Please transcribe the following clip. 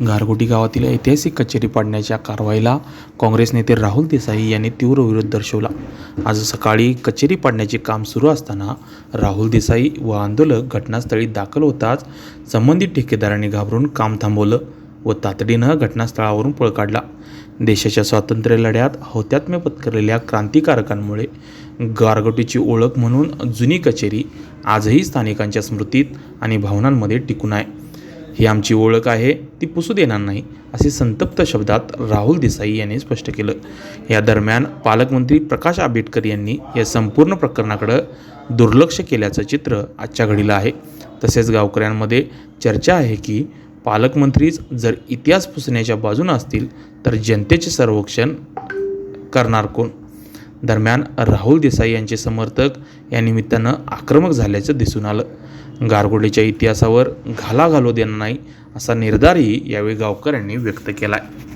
गारगोटी गावातील ऐतिहासिक कचेरी पाडण्याच्या कारवाईला काँग्रेस नेते राहुल देसाई यांनी तीव्र विरोध दर्शवला. आज सकाळी कचेरी पाडण्याचे काम सुरू असताना राहुल देसाई व आंदोलक घटनास्थळी दाखल होताच संबंधित ठेकेदारांनी घाबरून काम थांबवलं व तातडीनं घटनास्थळावरून पळ काढला. देशाच्या स्वातंत्र्य लढ्यात हौतात्म्य पत्करलेल्या क्रांतिकारकांमुळे गारगोटीची ओळख म्हणून जुनी कचेरी आजही स्थानिकांच्या स्मृतीत आणि भावनांमध्ये टिकून आहे. ही आमची ओळख आहे ती पुसू देणार नाही असे संतप्त शब्दात राहुल देसाई यांनी स्पष्ट केलं. या दरम्यान पालकमंत्री प्रकाश आंबेडकर यांनी या संपूर्ण प्रकरणाकडं दुर्लक्ष केल्याचं चित्र आजच्या घडीला आहे. तसेच गावकऱ्यांमध्ये चर्चा आहे की पालकमंत्रीच जर इतिहास पुसण्याच्या बाजूनं असतील तर जनतेचे सर्वेक्षण करणार कोण? दरम्यान राहुल देसाई यांचे समर्थक या निमित्तानं आक्रमक झाल्याचं दिसून आलं. गारगोडीच्या इतिहासावर घाला घालू देणार नाही असा निर्धारही यावेळी गावकऱ्यांनी व्यक्त केला आहे